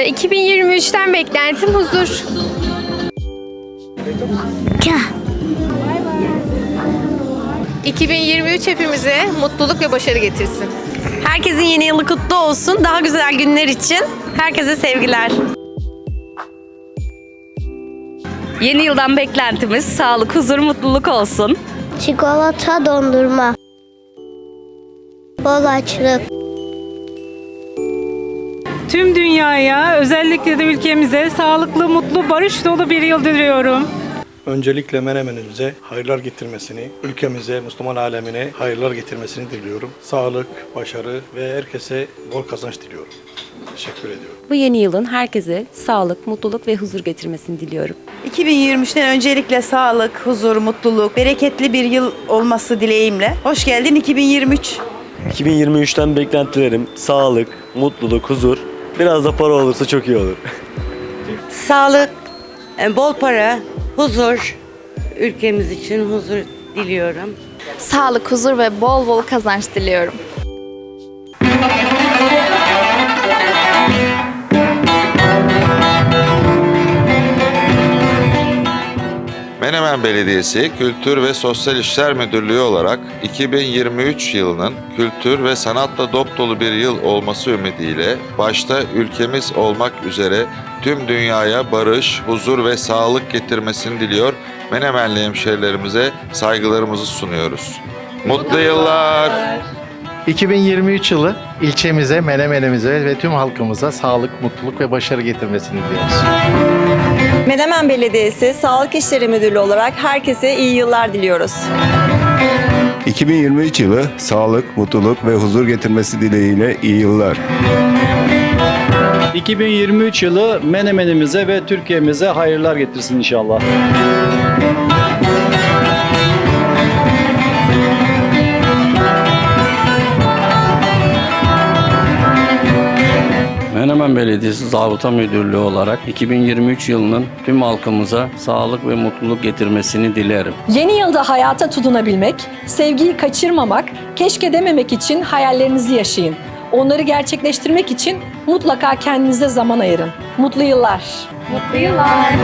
Ee, 2023'ten beklentim huzur. Ka. 2023 hepimize mutluluk ve başarı getirsin. Herkesin yeni yılı kutlu olsun. Daha güzel günler için herkese sevgiler. Yeni yıldan beklentimiz sağlık, huzur, mutluluk olsun. Çikolata dondurma. Bol açlık. Tüm dünyaya, özellikle de ülkemize sağlıklı, mutlu, barış dolu bir yıl diliyorum. Öncelikle Menemen'imize hayırlar getirmesini, ülkemize, Müslüman alemine hayırlar getirmesini diliyorum. Sağlık, başarı ve herkese bol kazanç diliyorum. Teşekkür ediyorum. Bu yeni yılın herkese sağlık, mutluluk ve huzur getirmesini diliyorum. 2023'ten öncelikle sağlık, huzur, mutluluk, bereketli bir yıl olması dileğimle. Hoş geldin 2023. 2023'ten beklentilerim sağlık, mutluluk, huzur. Biraz da para olursa çok iyi olur. Sağlık, e, bol para, huzur. Ülkemiz için huzur diliyorum. Sağlık, huzur ve bol bol kazanç diliyorum. Menemen Belediyesi Kültür ve Sosyal İşler Müdürlüğü olarak 2023 yılının kültür ve sanatla dop dolu bir yıl olması ümidiyle başta ülkemiz olmak üzere tüm dünyaya barış, huzur ve sağlık getirmesini diliyor. Menemenli hemşehrilerimize saygılarımızı sunuyoruz. Mutlu yıllar. 2023 yılı ilçemize, Menemen'imize ve tüm halkımıza sağlık, mutluluk ve başarı getirmesini diliyoruz. Menemen Belediyesi Sağlık İşleri Müdürlüğü olarak herkese iyi yıllar diliyoruz. 2023 yılı sağlık, mutluluk ve huzur getirmesi dileğiyle iyi yıllar. 2023 yılı Menemen'imize ve Türkiye'mize hayırlar getirsin inşallah. Menemen Belediyesi Zabıta Müdürlüğü olarak 2023 yılının tüm halkımıza sağlık ve mutluluk getirmesini dilerim. Yeni yılda hayata tutunabilmek, sevgiyi kaçırmamak, keşke dememek için hayallerinizi yaşayın. Onları gerçekleştirmek için mutlaka kendinize zaman ayırın. Mutlu yıllar. Mutlu yıllar.